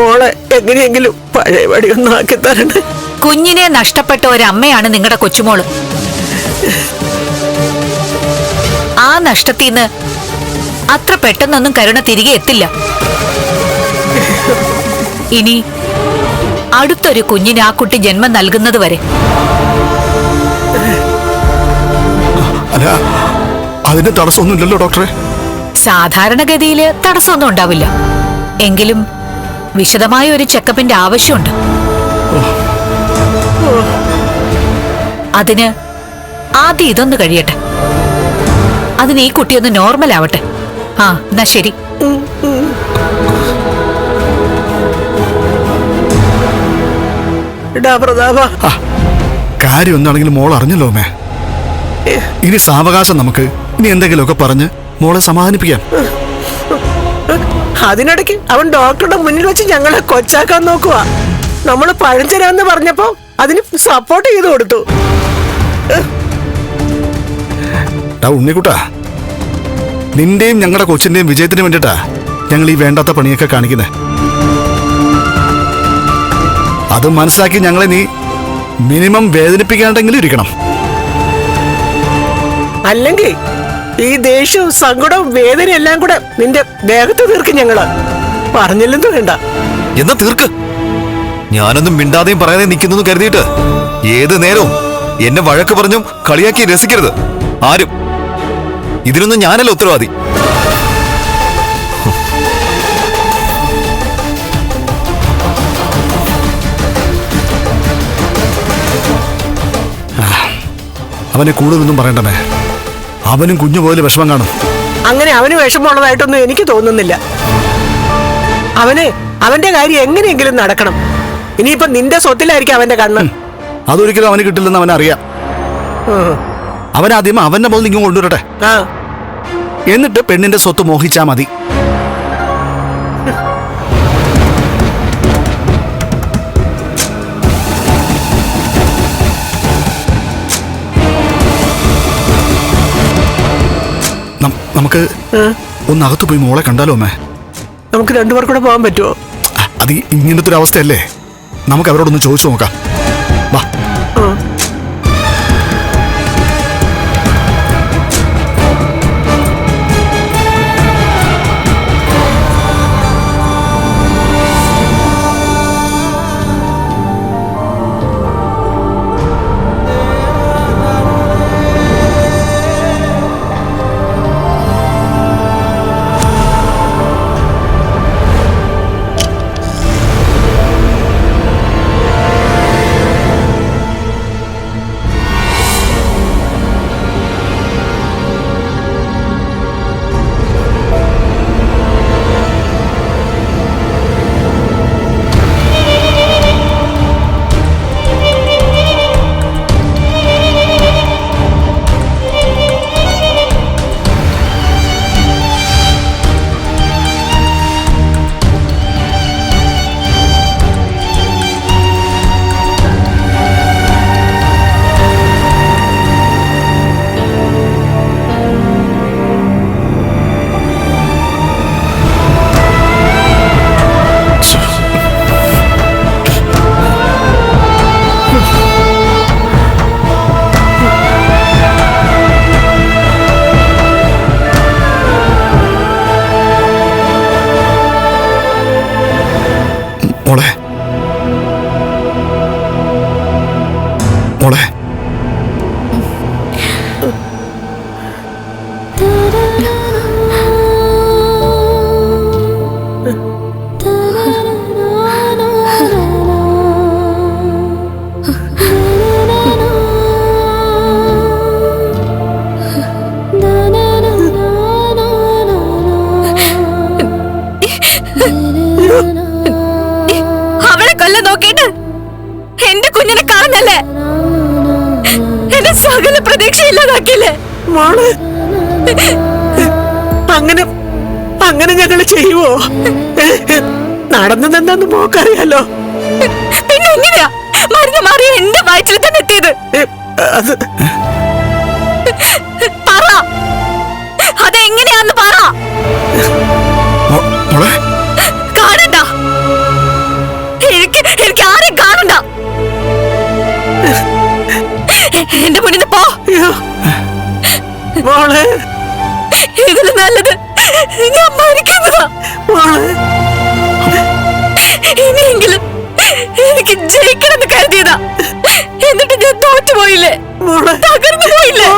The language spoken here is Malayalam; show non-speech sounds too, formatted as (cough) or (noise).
മോളെ എങ്ങനെയെങ്കിലും പഴയപടി ഒന്ന് ആക്കി തരണേ. കുഞ്ഞിനെ നഷ്ടപ്പെട്ട ഒരമ്മയാണ് നിങ്ങളുടെ കൊച്ചുമോൾ. ആ നഷ്ടത്തിൽ നിന്ന് അത്ര പെട്ടെന്നൊന്നും കരുണ തിരികെ എത്തില്ല. ഇനി അടുത്തൊരു കുഞ്ഞിന് ആ കുട്ടി ജന്മം നൽകുന്നത് വരെ. അല്ല അതിന് തടസ്സമൊന്നുമില്ലല്ലോ ഡോക്ടറെ. സാധാരണഗതിയിൽ തടസ്സമൊന്നും ഉണ്ടാവില്ല. എങ്കിലും വിശദമായ ഒരു ചെക്കപ്പിന്റെ ആവശ്യമുണ്ട്. അതിന് ആദ്യം ഇതൊന്ന് കഴിയട്ടെ. അതിന് ഈ കുട്ടി ഒന്ന് നോർമൽ ആവട്ടെ. ആ എന്നാ ശരി. കാര്യൊന്നാണെങ്കിലും കാര്യം മോൾ അറിഞ്ഞല്ലോ മേ ഇനി സാവകാശം നമുക്ക്. ഇനി എന്തെങ്കിലുമൊക്കെ പറഞ്ഞ് മോളെ സമാധാനിപ്പിക്കാം. അതിനിടയ്ക്ക് അവൻ ഡോക്ടറുടെ മുന്നിൽ വെച്ച് ഞങ്ങളെ കൊച്ചാക്കാൻ നോക്കുക നമ്മൾ പഴഞ്ചരാന്ന് പറഞ്ഞപ്പോ അതിന് സപ്പോർട്ട് ചെയ്ത് കൊടുത്തു. ഉണ്ണിക്കുട്ടാ. നിന്റെയും ഞങ്ങളുടെ കൊച്ചിന്റെയും വിജയത്തിന് വേണ്ടിട്ടാ ഞങ്ങൾ ഈ വേണ്ടാത്ത പണിയൊക്കെ കാണിക്കുന്നത് അത് മനസ്സിലാക്കി ഞങ്ങളെ നീ മിനിമം വേദനിപ്പിക്കാണ്ടെങ്കിലും ഇരിക്കണം. അല്ലെങ്കിൽ ഈ ദേഷ്യവും സങ്കടവും വേദനയും എല്ലാം കൂടെ നിന്റെ ദേഹത്ത് തീർക്കും ഞങ്ങൾ. പറഞ്ഞില്ലെന്ന് വേണ്ട. എന്നാ തീർക്ക്? ഞാനൊന്നും മിണ്ടാതെയും പറയാതെ നിൽക്കുന്നു കരുതിയിട്ട് ഏത് നേരവും എന്നെ വഴക്ക് പറഞ്ഞും കളിയാക്കി രസിക്കരുത്. ആരും. ഇതിനൊന്നും ഞാനല്ല ഉത്തരവാദി. അവനെ കൂടുതലൊന്നും പറയണ്ടമേ? അവനും കുഞ്ഞു പോലെ വിഷമം കാണും. അങ്ങനെ അവന് വിഷമമുള്ളതായിട്ടൊന്നും എനിക്ക് തോന്നുന്നില്ല. അവന് അവന്റെ കാര്യം എങ്ങനെയെങ്കിലും നടക്കണം. ഇനിയിപ്പൊ നിന്റെ സ്വത്തിലായിരിക്കും അവന്റെ കണ്ണ്. അതൊരിക്കലും അവന് കിട്ടില്ലെന്ന് അവൻ അവനാദ്യം അവന്റെ മുതൽ നിങ്ങൾ കൊണ്ടുവരട്ടെ. എന്നിട്ട് പെണ്ണിന്റെ സ്വത്ത് മോഹിച്ചാ മതി. നമുക്ക് ഒന്ന് അകത്ത് പോയി മോളെ കണ്ടാലോ അമ്മേ? നമുക്ക് രണ്ടുപേർ കൂടെ പോകാൻ പറ്റുമോ? അത് ഇങ്ങനത്തെ ഒരു അവസ്ഥയല്ലേ? നമുക്ക് അവരോടൊന്ന് ചോദിച്ചു നോക്കാം. വാ. മോളെ. മോളെ. (laughs) അവളെ കൊല്ല നോക്കിയിട്ട് എന്റെ കുഞ്ഞിനെ കാണല്ലേ എന്റെ സകല പ്രതീക്ഷ ഇല്ലാതാക്കിയില്ലേ? മോൾ അങ്ങനെ അങ്ങനെ ഞങ്ങൾ ചെയ്യുവോ? നടന്നതെന്താന്ന് മോക്കറിയാലോ? പിന്നെ എങ്ങനെയാ? മരുന്ന് മാറി എന്റെ വയറ്റിൽ തന്നെ എത്തിയത്. പറ. അതെങ്ങനെയാന്ന് പറ. മോളെ. ഇതിന് നല്ലത്? ഞാൻ മരിക്കുന്നതാ. മോളെ. ഇനിയെങ്കിലും എനിക്ക് ജയിക്കണമെന്ന് കരുതിയതാ. എന്നിട്ട് ഞാൻ തോറ്റുപോയില്ലേ? തകർന്നു പോയില്ലേ?